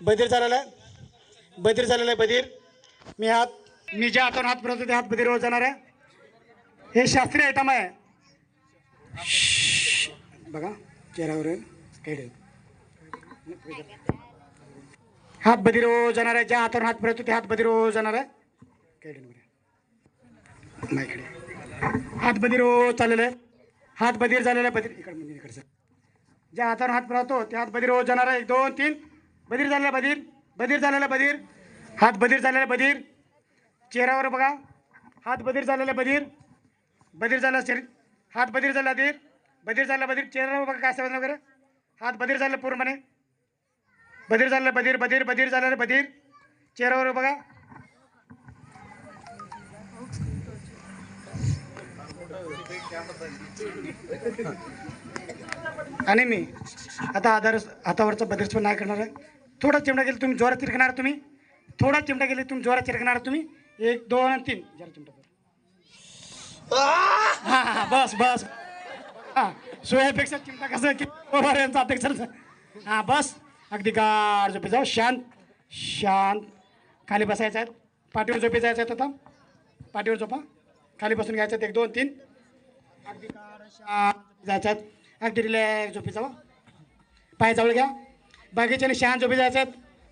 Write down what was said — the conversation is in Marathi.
बधीर झालेला आहे. बधीर झालेला आहे बधीर. मी हात मी ज्या हातावर हात फिरवतो त्या हात बधीरवर जाणार आहे. हे शास्त्रीय आयटम आहे. बघा चेहऱ्यावर येईल. हात बधीर जाणार आहे. ज्या हातावर हात फिरवतो त्या हात बधीर जाणार आहे. नाही इकडे हात बधीर चाललेलं आहे. हात बधीर झालेला आहे बधीर. इकडे म्हणजे इकडचं ज्या हातावर हात फिरवतो त्या हात बधीर जाणार आहे. एक दोन तीन. बधीर झालेला बधीर बधीर झालेला बधीर हात बधीर झालेला बधीर चेहऱ्यावर बघा हात बधीर झालेला बधीर बधीर झाला शरीर हात बधीर झाला बधीर बधीर झाला बधीर चेहऱ्यावर बघा काय समजलं वगैरे हात बधीर झाला पूर्णपणे बधीर झालेला बधीर बधीर बधीर झालेला बधीर चेहऱ्यावर बघा. आणि मी आता आधार हातावरचा बदलस्पर नाही करणार आहे. थोडा चिमटा गेला तुम्ही जोरात चिरकणार तुम्ही. थोडा चिमटा गेले तुम्ही जोरात चिरकणार तुम्ही. एक दोन आणि तीन. जरा चिमटा कर. हां हां बस बस. हां सोयापेक्षा चिमटा कसं की यांचा अपेक्षा हां बस. अगदी गाढ झोपी जाऊ. शांत शांत. खाली बसायचं आहे पाठीवर झोपी जायचं आहे आता. पाठीवर झोपा. खाली बसून घ्यायचं आहे एक दोन तीन. अगदी गाढ शांत. जायचं आहे अगदी रिलॅक्स झोपी जावा. पाय जवळ घ्या बाकीच्याने शांत झोपी जायचं